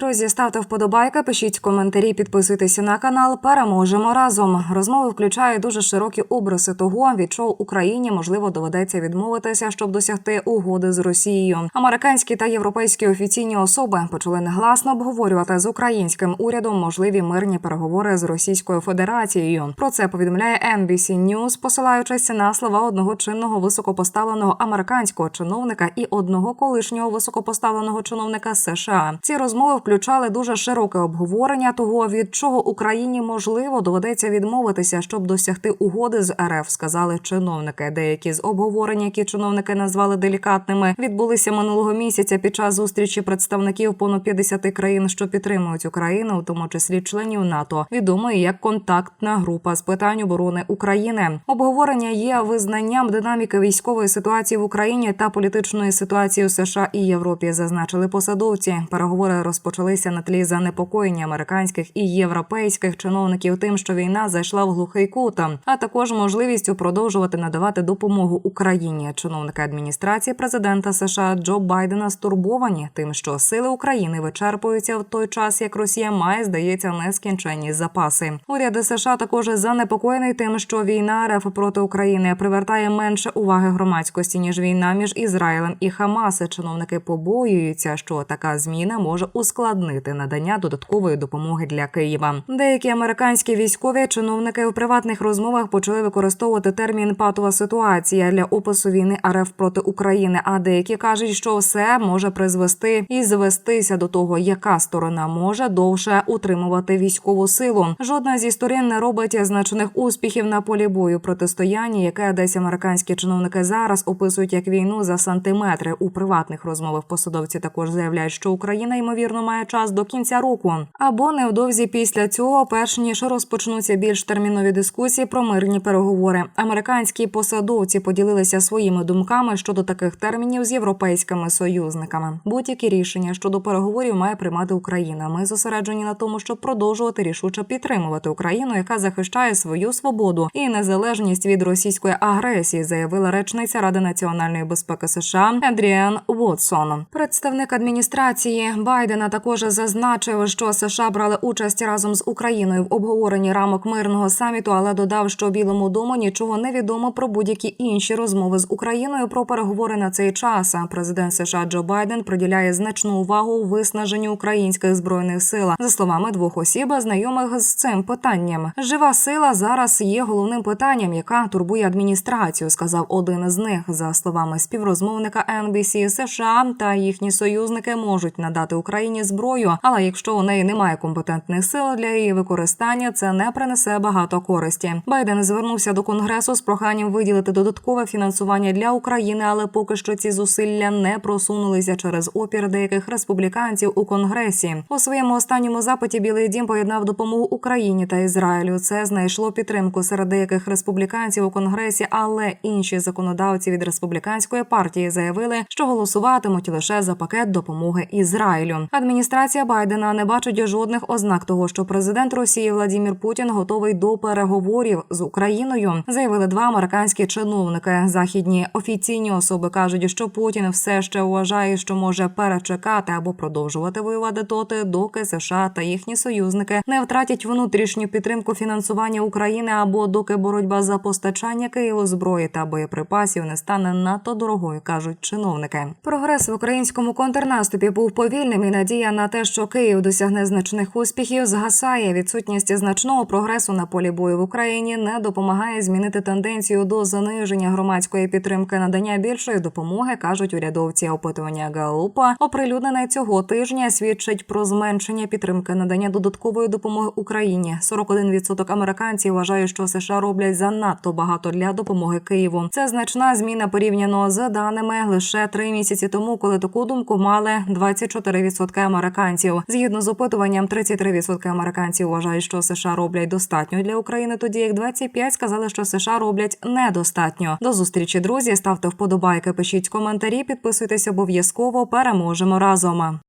Друзі, ставте вподобайки, пишіть коментарі, підписуйтеся на канал. Переможемо разом. Розмови включають дуже широкі обриси того, від чого Україні можливо доведеться відмовитися, щоб досягти угоди з Росією. Американські та європейські офіційні особи почали негласно обговорювати з українським урядом можливі мирні переговори з Російською Федерацією. Про це повідомляє NBC News, посилаючись на слова одного чинного високопоставленого американського чиновника і одного колишнього високопоставленого чиновника США. Ці розмови включали дуже широке обговорення того, від чого Україні можливо доведеться відмовитися, щоб досягти угоди з РФ, сказали чиновники. Деякі з обговорень, які чиновники назвали делікатними, відбулися минулого місяця під час зустрічі представників понад 50 країн, що підтримують Україну, у тому числі членів НАТО, відомої як контактна група з питань оборони України. Обговорення є визнанням динаміки військової ситуації в Україні та політичної ситуації у США і Європі, зазначили посадовці. Переговори розпочалися на тлі занепокоєння американських і європейських чиновників тим, що війна зайшла в глухий кут, а також можливістю продовжувати надавати допомогу Україні. Чиновники адміністрації президента США Джо Байдена стурбовані тим, що сили України вичерпуються в той час, як Росія має, здається, нескінченні запаси. Уряд США також занепокоєний тим, що війна РФ проти України привертає менше уваги громадськості ніж війна між Ізраїлем і Хамас. Чиновники побоюються, що така зміна може ускладнити надання додаткової допомоги для Києва. Деякі американські військові чиновники у приватних розмовах почали використовувати термін патова ситуація для опису війни РФ проти України. А деякі кажуть, що все може призвести і звестися до того, яка сторона може довше утримувати військову силу. Жодна зі сторін не робить значних успіхів на полі бою протистояння, яке десь американські чиновники зараз описують як війну за сантиметри. У приватних розмовах посадовці також заявляють, що Україна ймовірно має час до кінця року або невдовзі після цього, перш ніж розпочнуться більш термінові дискусії про мирні переговори. Американські посадовці поділилися своїми думками щодо таких термінів з європейськими союзниками. Будь-які рішення щодо переговорів має приймати Україна. Ми зосереджені на тому, щоб продовжувати рішуче підтримувати Україну, яка захищає свою свободу і незалежність від російської агресії, заявила речниця Ради національної безпеки США Едріан Вотсон. Представник адміністрації Байдена також зазначив, що США брали участь разом з Україною в обговоренні рамок мирного саміту, але додав, що Білому дому нічого не відомо про будь-які інші розмови з Україною про переговори на цей час. Президент США Джо Байден приділяє значну увагу виснаженню українських збройних сил. За словами двох осіб, знайомих з цим питанням. Жива сила зараз є головним питанням, яка турбує адміністрацію, сказав один з них. За словами співрозмовника NBC, США та їхні союзники можуть надати Україні зброю, але якщо у неї немає компетентних сил для її використання, це не принесе багато користі. Байден звернувся до конгресу з проханням виділити додаткове фінансування для України, але поки що ці зусилля не просунулися через опір деяких республіканців у конгресі. У своєму останньому запиті Білий Дім поєднав допомогу Україні та Ізраїлю. Це знайшло підтримку серед деяких республіканців у конгресі, але інші законодавці від республіканської партії заявили, що голосуватимуть лише за пакет допомоги Ізраїлю. Адміністрація Байдена не бачить жодних ознак того, що президент Росії Владімір Путін готовий до переговорів з Україною. Заявили два американські чиновники. Західні офіційні особи кажуть, що Путін все ще вважає, що може перечекати або продовжувати воювати доти, доки США та їхні союзники не втратять внутрішню підтримку фінансування України або доки боротьба за постачання Києву зброї та боєприпасів не стане надто дорогою, кажуть чиновники. Прогрес в українському контрнаступі був повільним і надія на те, що Київ досягне значних успіхів, згасає. Відсутність значного прогресу на полі бою в Україні не допомагає змінити тенденцію до заниження громадської підтримки надання більшої допомоги, кажуть урядовці. Опитування Галупа оприлюднене цього тижня свідчить про зменшення підтримки надання додаткової допомоги Україні. 41% американців вважають, що США роблять занадто багато для допомоги Києву. Це значна зміна порівняно з даними лише три місяці тому, коли таку думку мали 24% американців. Згідно з опитуванням, 33% американців вважають, що США роблять достатньо для України, тоді як 25% сказали, що США роблять недостатньо. До зустрічі, друзі. Ставте вподобайки, пишіть коментарі, підписуйтесь обов'язково. Переможемо разом.